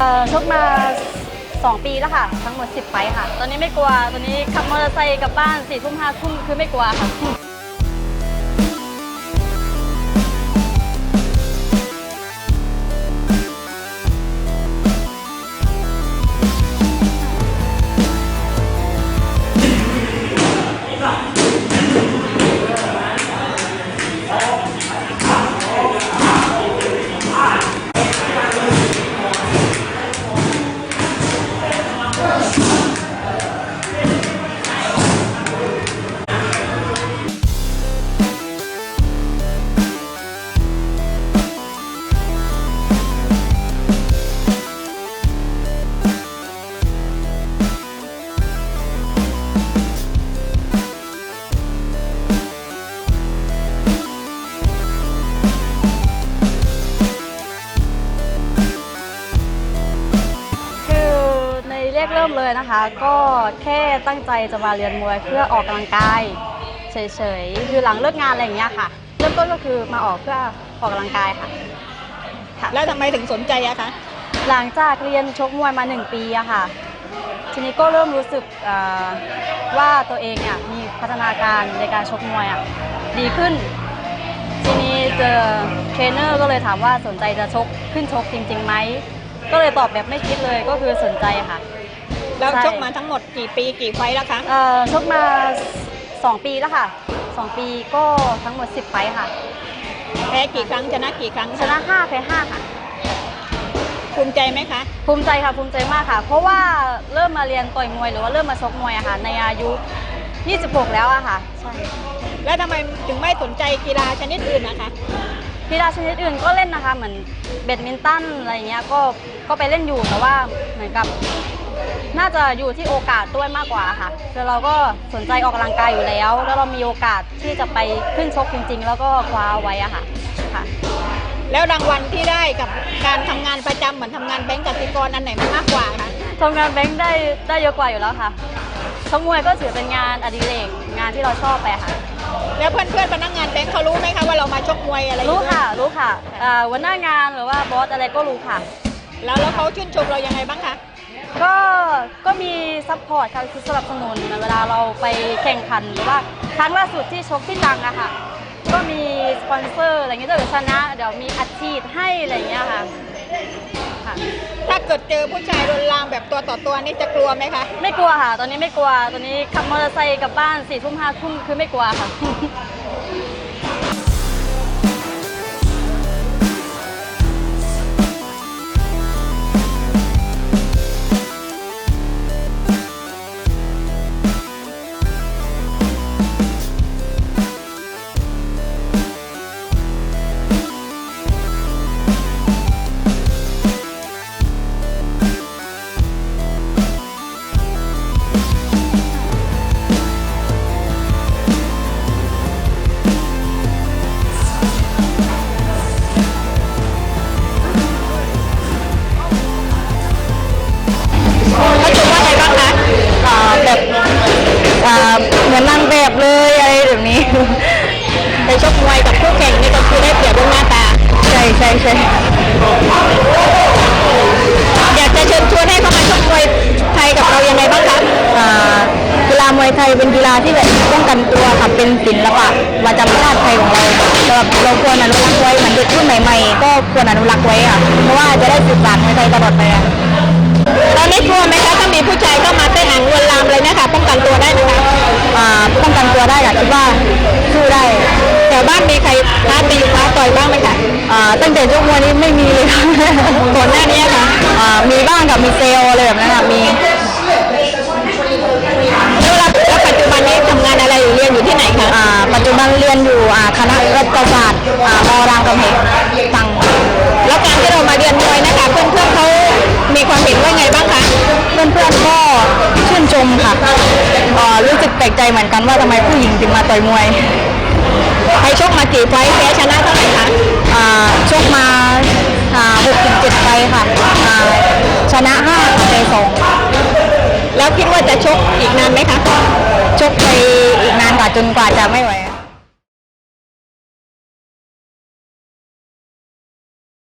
อชกมา 2 ปีแล้วค่ะ ทั้งหมด 10 ไฟท์ค่ะ ตอนนี้ไม่กลัว ตอนนี้ขับมอเตอร์ไซค์กลับบ้าน4ทุ่ม5ทุ่มคือไม่กลัวค่ะ เรียกเริ่มเลยนะคะ ก็แค่ตั้งใจจะมาเรียนมวยเพื่อออกกำลังกายเฉยๆคือหลังเลิกงานอะไรอย่างเงี้ยค่ะ เริ่มต้นก็คือมาออกเพื่อออกกำลังกายค่ะค่ะ แล้วทำไมถึงสนใจอะคะ หลังจากเรียนชกมวยมา 1 ปีอะค่ะ ทีนี้ก็เริ่มรู้สึกเอ่อว่าตัวเองเนี่ยมีพัฒนาการในการชกมวยอะดีขึ้น ทีนี้เจอเทรนเนอร์ก็เลยถามว่าสนใจจะชกขึ้นชกจริงๆไหม ก็เลยตอบแบบไม่คิดเลยก็คือสนใจค่ะ แล้วใช่ชกมาทั้งหมดกี่ปีกี่ไฟท์แล้วคะ เอ่อชกมา 2 ปีแล้วค่ะ 2 ปีก็ทั้งหมด 10 ไฟท์ค่ะ แพ้กี่ครั้งชนะกี่ครั้งชนะ5แพ้5ค่ะ ภูมิใจไหมคะ ภูมิใจค่ะภูมิใจมากค่ะ เพราะว่าเริ่มมาเรียนต่อยมวยหรือว่าเริ่มมาชกมวยอะค่ะ ในอายุ 26 แล้วอะค่ะ ใช่แล้วทำไมถึงไม่สนใจกีฬาชนิดอื่นนะคะ กีฬาชนิดอื่นก็เล่นนะคะ เหมือนแบดมินตันอะไรเงี้ยก็ก็ไปเล่นอยู่แต่ว่าเหมือนกับ น่าจะอยู่ที่โอกาสด้วยมากกว่าค่ะคือเราก็สนใจออกกำลังกายอยู่แล้ว แล้วเรามีโอกาสที่จะไปขึ้นชกจริง ๆ แล้วก็คว้าเอาไว้อะค่ะค่ะ แล้วรางวัลที่ได้กับการทำงานประจำเหมือนทำงานแบงก์กสิกรอันไหนมันมากกว่าคะทำงานแบงค์ได้ได้เยอะกว่าอยู่แล้วค่ะชกมวยก็ถือเป็นงานอดิเรกงานที่เราชอบไปค่ะ แล้วเพื่อนเพื่อนๆพนักงานแบงก์เขารู้ไหมคะว่าเรามาชกมวยอะไรอยู่รู้ค่ะ รู้ค่ะอ่าวันหน้างานหรือว่าบอสอะไรก็รู้ค่ะ แล้วแล้วเขาชื่นชมเรายังไงบ้างคะก็ก็มี ซัพพอร์ตค่ะคือสนับสนุนเวลาเราไปแข่งขันหรือว่าครั้งล่าสุดที่ชกที่ตังอะค่ะ ก็มีสปอนเซอร์อะไรเงี้ยถ้าเกิดชนะ เดี๋ยวมีอัดฉีดให้อะไรเงี้ยค่ะค่ะ ถ้าเกิดเจอผู้ชายลวนลามแบบตัวต่อตัวนี่จะกลัวไหมคะ ไม่กลัวค่ะ ตอนนี้ไม่กลัว ตอนนี้ขับมอเตอร์ไซค์กลับบ้านสี่ทุ่มห้าทุ่มคือไม่กลัวค่ะ มวยกับคู่แข่งนี่ก็คือได้เปรียบเรื่องหน้าตา ใช่ใช่ใช่อยากจะเชิญชวนให้เข้ามาชกมวยไทยกับเรายังไงบ้างคะอ่ากีฬามวยไทยเป็นกีฬาที่แบบป้องกันตัวค่ะเป็นศิลปะประจำชาติไทยของเราสำหรับเราควรอนุรักษ์ไว้เหมือนเด็กรุ่นใหม่ๆ ก็ควรอนุรักษ์ไว้ค่ะเพราะว่าจะได้สืบสานมวยไทยตลอดไปอะตอนนี้กลัวไหมคะถ้ามีผู้ชายเข้ามาเต้นหนังลวนลามเลยนะคะป้องกันตัวได้ไหมคะอ่าป้องกันตัวได้ค่ะคิดว่า ตั้งแต่ยกมวยนี้ไม่มีเลยค่ะก่อนหน้านี้ค่ะอ่ามีบ้างกับมีเซลอะไรแบบนั้นค่ะมีแล้วเราแล้วปัจจุบันนี้ทำงานอะไรอยู่เรียนอยู่ที่ไหนคะอ่าปัจจุบันเรียนอยู่อ่าคณะรัฐศาสตร์อ่ามรามคำแหงตังแล้วการที่เรามาเรียนมวยนะคะเพื่อนๆเขามีความเห็นว่าไงบ้างคะเพื่อนๆก็ชื่นชมค่ะอ่ารู้สึกแปลกใจเหมือนกันว่าทำไมผู้หญิงถึงมาต่อยมวย ไปชกมากี่ไฟท์แพ้ชนะเท่าไหร่คะ ชกมาอ่าหกถึงเจ็ดไฟค่ะชนะห้าแพ้สองแล้วคิดว่าจะชกอีกนานไหมคะ ชกไปอีกนานกว่าจนกว่าจะไม่ไหว